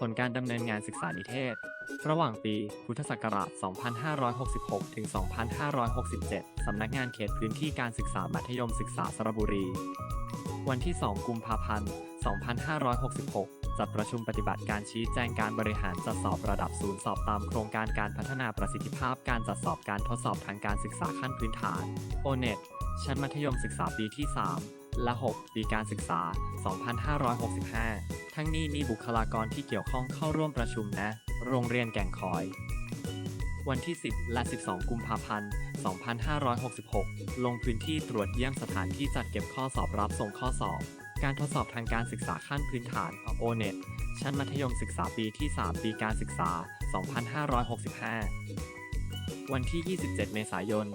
ผลการดำเนินงานศึกษานิเทศ ระหว่างปีพุทธศักราช 2566 ถึง 2567 สำนักงานเขตพื้นที่การศึกษามัธยมศึกษาสระบุรี วันที่ 2 กุมภาพันธ์ 2566 จัดประชุมปฏิบัติการชี้แจงการบริหารจัดสอบระดับศูนย์สอบตามโครงการการพัฒนาประสิทธิภาพการจัดสอบการทดสอบทางการศึกษาขั้นพื้นฐาน O-NET ชั้นมัธยมศึกษาปีที่ 3 และ 6 ปีการศึกษา 2565 ทั้งนี้มีบุคลากรที่เกี่ยวข้องเข้าร่วมประชุมนะ โรงเรียนแก่งคอย วันที่ 10 และ 12 กุมภาพันธ์ 2566 ลงพื้นที่ตรวจเยี่ยมสถานที่จัดเก็บข้อสอบรับส่งข้อสอบ การทดสอบทางการศึกษาขั้นพื้นฐาน O-NET ชั้นมัธยมศึกษาปีที่ 3 ปีการศึกษา 2565 วันที่ 27 เมษายน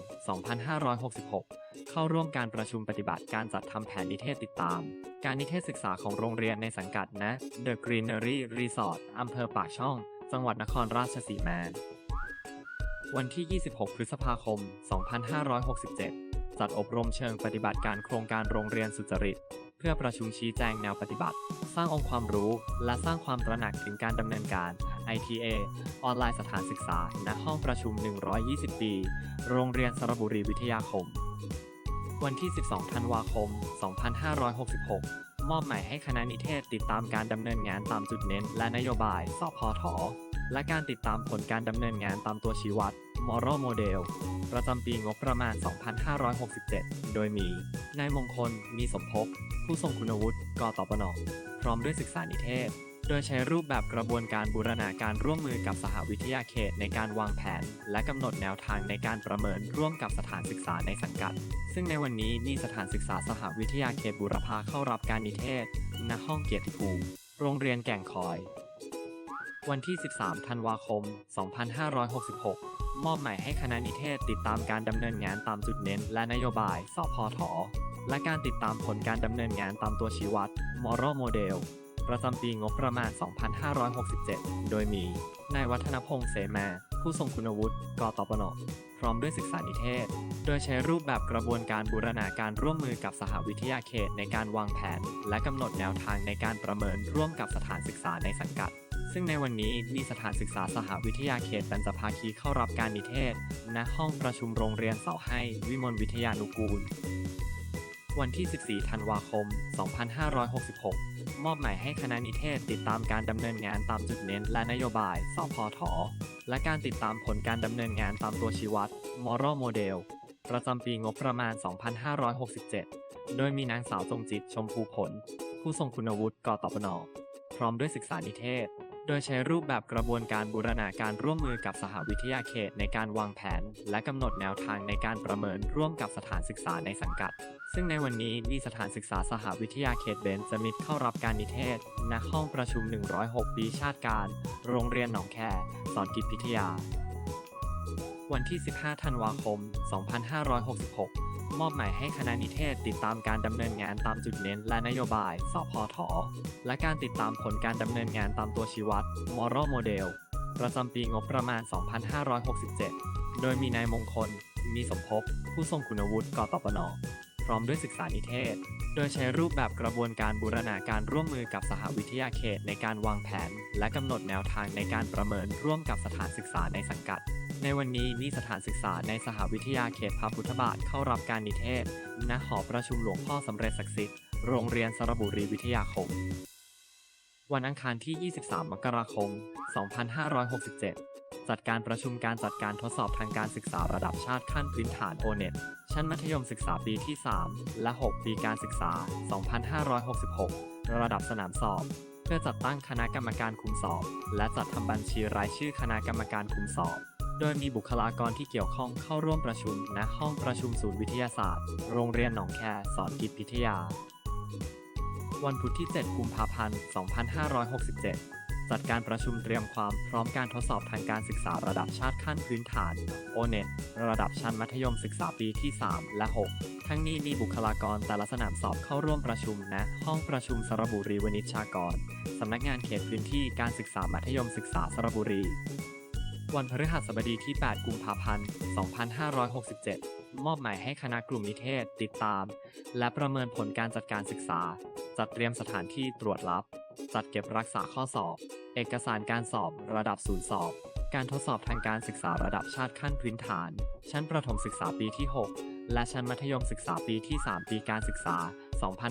2566 เข้าร่วมการประชุมปฏิบัติการจัดทำแผนนิเทศติดตาม การนิเทศศึกษาของโรงเรียนในสังกัดนะ The Greenery Resort อำเภอปากช่อง จังหวัดนครราชสีมา วันที่ 26 พฤษภาคม 2567 จัดอบรมเชิงปฏิบัติการโครงการโรงเรียนสุจริต พื่อประชุมชี้แจงแนวปฏิบัติ สร้างองค์ความรู้ และสร้างความตระหนักถึงการดำเนินการ ITA ออนไลน์สถานศึกษาณห้องประชุม 120 ปี โรงเรียนสระบุรีวิทยาคม วันที่ 12 ธันวาคม 2566 มอบหมายให้คณะนิเทศติดตามการดำเนินงานตามจุดเน้น และนโยบายสพท และการติดตามผลการดำเนินงานตามตัวชี้วัด Moral Model ประจำปีงบประมาณ 2567 โดยมี นายมงคล มีสมภพ ผู้ทรงคุณวุฒิ กตปน พร้อมด้วยศึกษานิเทศ โดยใช้รูปแบบกระบวนการบูรณาการร่วมมือกับสหวิทยาเขตในการวางแผน และกำหนดแนวทางในการประเมินร่วมกับสถานศึกษาในสังกัด ซึ่งในวันนี้มีสถานศึกษาสหวิทยาเขตบุรพาเข้ารับการนิเทศ ณ ห้องเกียรติภูมิ โรงเรียนแก่งคอย วันที่ 13 ธันวาคม 2566 มอบหมายให้คณะนิเทศติดตามการดำเนินงานตามจุดเน้น และนโยบายสพทและการติดตามผลการดำเนินงานตามตัวชี้วัด Moral Model ประจำปีงบประมาณ 2567 โดยมี นายวัฒนพงษ์เสมา ผู้ทรงคุณวุฒิกตปนพร้อมด้วยศึกษานิเทศ โดยใช้รูปแบบกระบวนการบูรณาการร่วมมือกับสหวิทยาเขตในการวางแผน และกำหนดแนวทางในการประเมินร่วมกับสถานศึกษาในสังกัด ซึ่งในวันนี้มีสถานศึกษาสหวิทยาเขตปัญจภาคีเข้ารับการนิเทศ ณ ห้องประชุมโรงเรียนเสาให้วิมลวิทยานุกูล วันที่ 14 ธันวาคม 2566 มอบหมายให้คณะนิเทศติดตามการดำเนินงานตามจุดเน้นและนโยบายสพท และการติดตามผลการดำเนินงานตามตัวชี้วัด Moral Model ประจำปีงบประมาณ 2567 โดยมีนางสาวจงจิตชมพูผล ผู้ทรงคุณวุฒิกตปนพร้อมด้วยศึกษานิเทศ โดยใช้รูปแบบกระบวนการบูรณาการร่วมมือกับสหวิทยาเขตในการวางแผน และกำหนดแนวทางในการประเมินร่วมกับสถานศึกษาในสังกัด ซึ่งในวันนี้มีสถานศึกษาสหวิทยาเขตเบนจะมิดเข้ารับการนิเทศ ณ ห้องประชุม 106 ปีชาติการ โรงเรียนหนองแคสอนกิจพิทยา วันที่ 15 ธันวาคม 2566 มอบหมายให้คณะนิเทศติดตามการดำเนินงานตามจุดเน้นและนโยบาย สพท และการติดตามผลการดำเนินงานตามตัวชี้วัด Moral Model ประจำปีงบประมาณ 2567 โดยมีนายมงคล มีสมภพ ผู้ทรงคุณวุฒิกตปน พร้อมด้วยศึกษานิเทศ โดยใช้รูปแบบกระบวนการบูรณาการร่วมมือกับสหวิทยาเขตในการวางแผน และกำหนดแนวทางในการประเมินร่วมกับสถานศึกษาในสังกัด ในวันนี้มีสถานศึกษาในสหวิทยาเขตพระพุทธบาทเข้ารับการนิเทศ ณ หอประชุมหลวงพ่อสำเร็จศักดิ์สิทธิ์ โรงเรียนสระบุรีวิทยาคม วันอังคารที่ 23 มกราคม 2567 จัดการประชุมการจัดการทดสอบทางการศึกษาระดับชาติขั้นพื้นฐาน O-NET ชั้นมัธยมศึกษาปีที่ 3 และ 6 ปีการศึกษา 2566 ระดับสนามสอบ เพื่อจัดตั้งคณะกรรมการคุมสอบ และจัดทำบัญชีรายชื่อคณะกรรมการคุมสอบ โดยมีบุคลากรที่เกี่ยวข้องเข้าร่วมประชุมณห้องประชุมศูนย์วิทยาศาสตร์ โรงเรียนหนองแคสอนกิจพิทยา วันพุธที่ 7 กุมภาพันธ์ 2567 จัดการประชุมเตรียมความพร้อมการทดสอบทางการศึกษาระดับชาติขั้นพื้นฐาน O-NET ระดับชั้นมัธยมศึกษาปีที่ 3 และ 6 ทั้งนี้มีบุคลากรแต่ละสนามสอบเข้าร่วมประชุมณห้องประชุมสระบุรีวณิชชากรสำนักงานเขตพื้นที่การศึกษามัธยมศึกษาสระบุรี วันพฤหัสบดีที่ 8 กุมภาพันธ์ 2567 มอบหมายให้คณะกลุ่มนิเทศติดตาม และประเมินผลการจัดการศึกษา จัดเตรียมสถานที่ตรวจรับ จัดเก็บรักษาข้อสอบ เอกสารการสอบระดับศูนย์สอบ การทดสอบทางการศึกษาระดับชาติขั้นพื้นฐาน ชั้นประถมศึกษาปีที่ 6 และชั้นมัธยมศึกษาปีที่ 3 ปีการศึกษา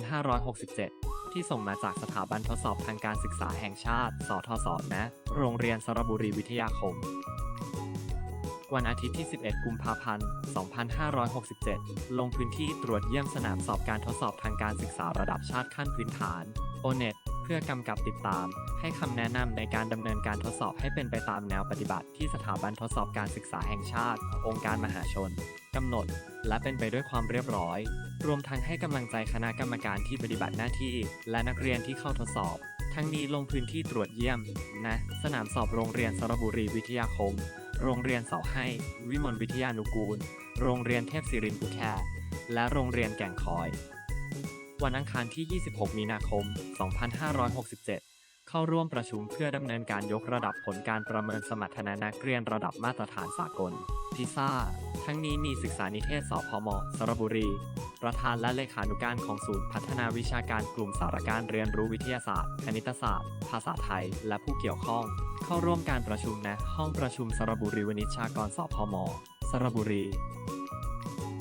2567 ที่ส่งมาจากสถาบันทดสอบทางการศึกษาแห่งชาติ สทศนะ โรงเรียนสระบุรีวิทยาคม วันอาทิตย์ที่ 11 กุมภาพันธ์ 2567 ลงพื้นที่ตรวจเยี่ยมสนามสอบการทดสอบทางการศึกษาระดับชาติขั้นพื้นฐาน ONET เพื่อกำกับติดตาม ให้คำแนะนำในการดำเนินการทดสอบให้เป็นไปตามแนวปฏิบัติที่สถาบันทดสอบการศึกษาแห่งชาติ องค์การมหาชนกำหนด และเป็นไปด้วยความเรียบร้อย รวมทั้งให้กำลังใจคณะกรรมการที่ปฏิบัติหน้าที่ และนักเรียนที่เข้าทดสอบ ทั้งนี้ลงพื้นที่ตรวจเยี่ยมนะ สนามสอบโรงเรียนสระบุรีวิทยาคม โรงเรียนเสาให้ วิมลวิทยานุกูล โรงเรียนเทพศิรินทร์บุแคและโรงเรียนแก่งคอย วันอังคารที่ 26 มีนาคม 2567 เข้าร่วมประชุมเพื่อดำเนินการยกระดับผลการประเมินสมรรถนะนักเรียนระดับมาตรฐานสากลพิซ่า ทั้งนี้มีศึกษานิเทศสพม สระบุรี ประธานและเลขานุการของศูนย์พัฒนาวิชาการกลุ่มสารการเรียนรู้วิทยาศาสตร์ คณิตศาสตร์ ภาษาไทย และผู้เกี่ยวข้อง เข้าร่วมการประชุมณห้องประชุมสระบุรีวณิชากรสพม สระบุรี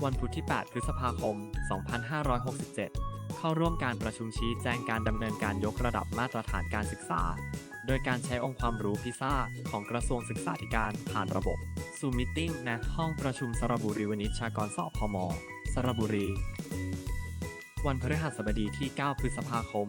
วันพุธที่ 8 พฤษภาคม 2567 เข้าร่วมการประชุมชี้แจงการดำเนินการยกระดับมาตรฐานการศึกษา โดยการใช้องค์ความรู้พิซ่าของกระทรวงศึกษาธิการผ่านระบบซูมิติ้งณห้องประชุมสระบุรีวณิชากรสอบพมสระบุรี วันพฤหัสบดีที่ 9 พฤษภาคม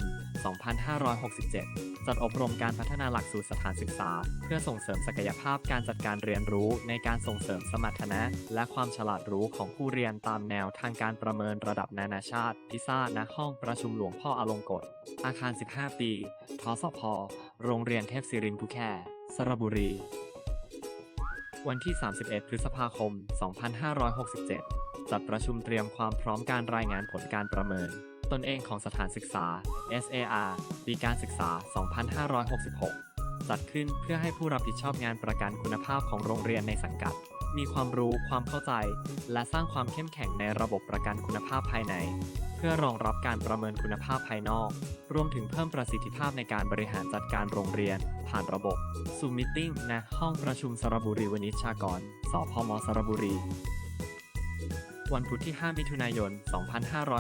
2567 จัดอบรมการพัฒนาหลักสูตรสถานศึกษา เพื่อส่งเสริมศักยภาพการจัดการเรียนรู้ในการส่งเสริมสมรรถนะ และความฉลาดรู้ของผู้เรียนตามแนวทางการประเมินระดับนานาชาติ พิซ่าณห้องประชุมหลวงพ่ออลงกฎ อาคาร 15 ปี ทสพ โรงเรียนเทพศิรินทร์ภูแคสระบุรี วันที่ 31 พฤษภาคม 2567 จัดประชุมเตรียมความพร้อมการรายงานผลการประเมิน ตนเองของสถานศึกษา SAR ปีการศึกษา 2566 จัดขึ้นเพื่อให้ผู้รับผิดชอบงานประกันคุณภาพของโรงเรียนในสังกัด มีความรู้ความเข้าใจ และสร้างความเข้มแข็งในระบบประกันคุณภาพภายใน เพื่อรองรับการประเมินคุณภาพภายนอก รวมถึงเพิ่มประสิทธิภาพในการบริหารจัดการโรงเรียน ผ่านระบบซูมิติ้งณห้องประชุมสระบุรีวณิชากร สพมสระบุรี วันพุธที่ 5 มิถุนายน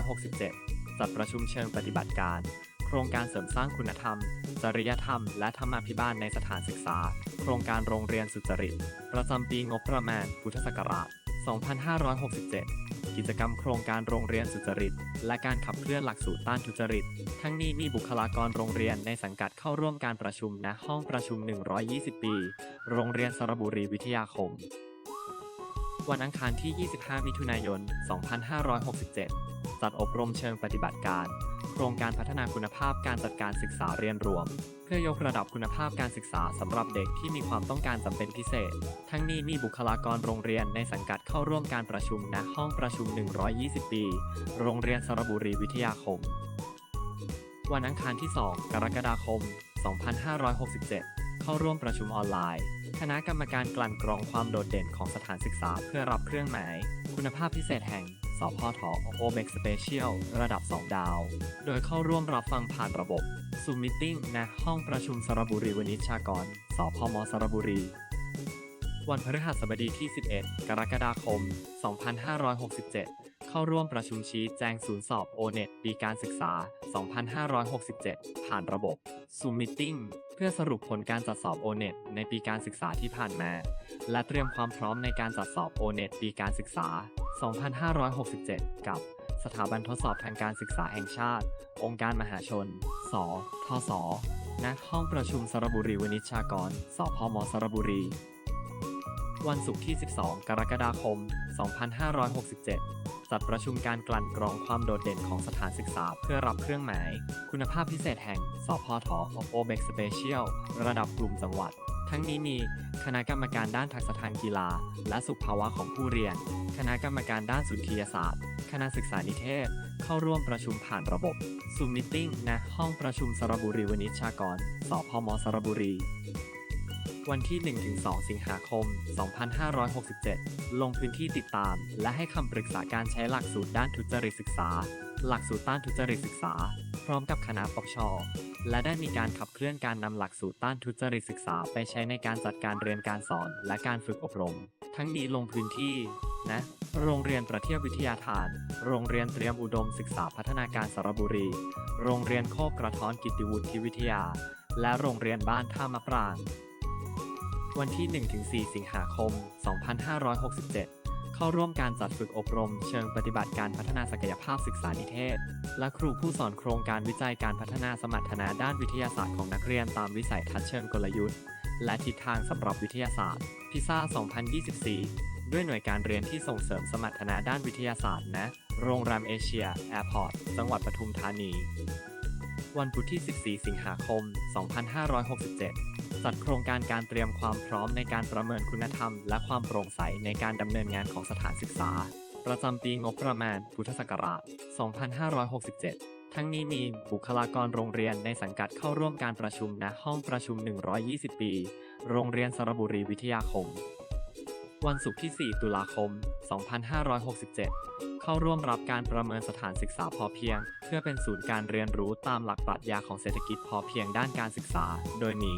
2567 จัดประชุมเชิงปฏิบัติการ โครงการเสริมสร้างคุณธรรม จริยธรรม และธรรมาภิบาลในสถานศึกษา โครงการโรงเรียนสุจริต ประจำปีงบประมาณ พุทธศักราช 2567กิจกรรมโครงการโรงเรียนสุจริต และการขับเคลื่อนหลักสูตรต้านทุจริต ทั้งนี้มีบุคลากรโรงเรียนในสังกัดเข้าร่วมการประชุมณห้องประชุม 120 ปี โรงเรียนสระบุรีวิทยาคม วันอังคารที่ 25 มิถุนายน 2567 จัดอบรมเชิงปฏิบัติการ โครงการพัฒนาคุณภาพการจัดการศึกษาเรียนรวม เพื่อยกระดับคุณภาพการศึกษาสำหรับเด็กที่มีความต้องการจำเป็นพิเศษ ทั้งนี้มีบุคลากรโรงเรียนในสังกัดเข้าร่วมการประชุมณห้องประชุม 120 ปี โรงเรียนสระบุรีวิทยาคม วันอังคารที่ 2 กรกฎาคม 2567 เข้าร่วมประชุมออนไลน์ คณะกรรมการกลั่นกรองความโดดเด่นของสถานศึกษาเพื่อรับเครื่องหมาย คุณภาพพิเศษแห่งสพท o m e x Special ระดับ 2 ดาว โดยเข้าร่วมรับฟังผ่านระบบ Zoom Meeting ณห้องประชุมสระบุรีวณิชากร สพมสระบุรี วันพฤหัสบดีที่ 11 กรกฎาคม 2567 เข้าร่วมประชุมชี้แจงศูนย์สอบ O-NET ปีการศึกษา 2567 ผ่านระบบ Zoom Meeting เพื่อสรุปผลการจัดสอบ O-NET ในปีการศึกษาที่ผ่านมา และเตรียมความพร้อมในการจัดสอบ O-NET ปีการศึกษา 2567 กับสถาบันทดสอบทางการศึกษาแห่งชาติ องค์การมหาชน สทศณห้องประชุมสระบุรีวณิชากร สพมสระบุรี วันศุกร์ที่ 12 กรกฎาคม 2567 จัดประชุมการกลั่นกรองความโดดเด่นของสถานศึกษาเพื่อรับเครื่องหมาย คุณภาพพิเศษแห่ง สพท o m e x Special ระดับกลุ่มจังหวัด ทั้งนี้มีคณะกรรมการด้านทักษะทางกีฬา และสุขภาวะของผู้เรียน คณะกรรมการด้านสุนทรียศาสตร์ คณะศึกษานิเทศ เข้าร่วมประชุมผ่านระบบ Zoom Meeting ณห้องประชุมสระบุรีวณิชากร สพมสระบุรี วันที่ 1-2 สิงหาคม 2567 ลงพื้นที่ติดตาม และให้คำปรึกษาการใช้หลักสูตรด้านทุจริตศึกษา หลักสูตรต้านทุจริตศึกษา พร้อมกับคณะปกชและได้มีการขับเคลื่อนการนำหลักสูตรต้านทุจริตศึกษา ไปใช้ในการจัดการเรียนการสอนและการฝึกอบรม ทั้งนี้ลงพื้นที่นะโรงเรียนประเทียบวิทยาทาน โรงเรียนเตรียมอุดมศึกษาพัฒนาการสระบุรี โรงเรียนโคกกระท้อนกิติวุฒิวิทยา และโรงเรียนบ้านท่ามะปราง วันที่ 1-4 สิงหาคม 2567 เข้าร่วมการจัดฝึกอบรม เชิงปฏิบัติการพัฒนาศักยภาพศึกษานิเทศ และครูผู้สอนโครงการวิจัยการพัฒนาสมรรถนะด้านวิทยาศาสตร์ของนักเรียนตามวิสัยทัศน์เชิงกลยุทธ์ และทิศทางสำหรับวิทยาศาสตร์พิซ่า 2024 ด้วยหน่วยการเรียนที่ส่งเสริมสมรรถนะด้านวิทยาศาสตร์นะ โรงแรมเอเชียแอร์พอร์ตจังหวัดปทุมธานี วันพุธที่ 14 สิงหาคม 2567 จัดโครงการการเตรียมความพร้อมในการประเมินคุณธรรม และความโปร่งใสในการดำเนินงานของสถานศึกษา ประจำปีงบประมาณพุทธศักราช 2567 ทั้งนี้มีบุคลากรโรงเรียนในสังกัดเข้าร่วมการประชุมณห้องประชุม 120 ปี โรงเรียนสระบุรีวิทยาคม วันศุกร์ที่ 4 ตุลาคม 2567 เข้าร่วมรับการประเมินสถานศึกษาพอเพียง เพื่อเป็นศูนย์การเรียนรู้ตามหลักปรัชญาของเศรษฐกิจพอเพียงด้านการศึกษา โดยมี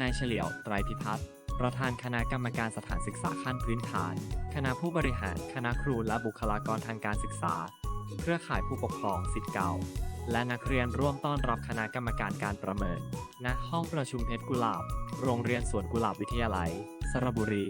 นายเฉลียว ไตรพิพัฒน์ประธานคณะกรรมการสถานศึกษาขั้นพื้นฐาน คณะผู้บริหาร คณะครูและบุคลากรทางการศึกษา เครือข่ายผู้ปกครองสิทธิ์เก่า และนักเรียนร่วมต้อนรับคณะกรรมการการประเมิน ณ ห้องประชุมเพชรกุหลาบ โรงเรียนสวนกุหลาบวิทยาลัย สระบุรี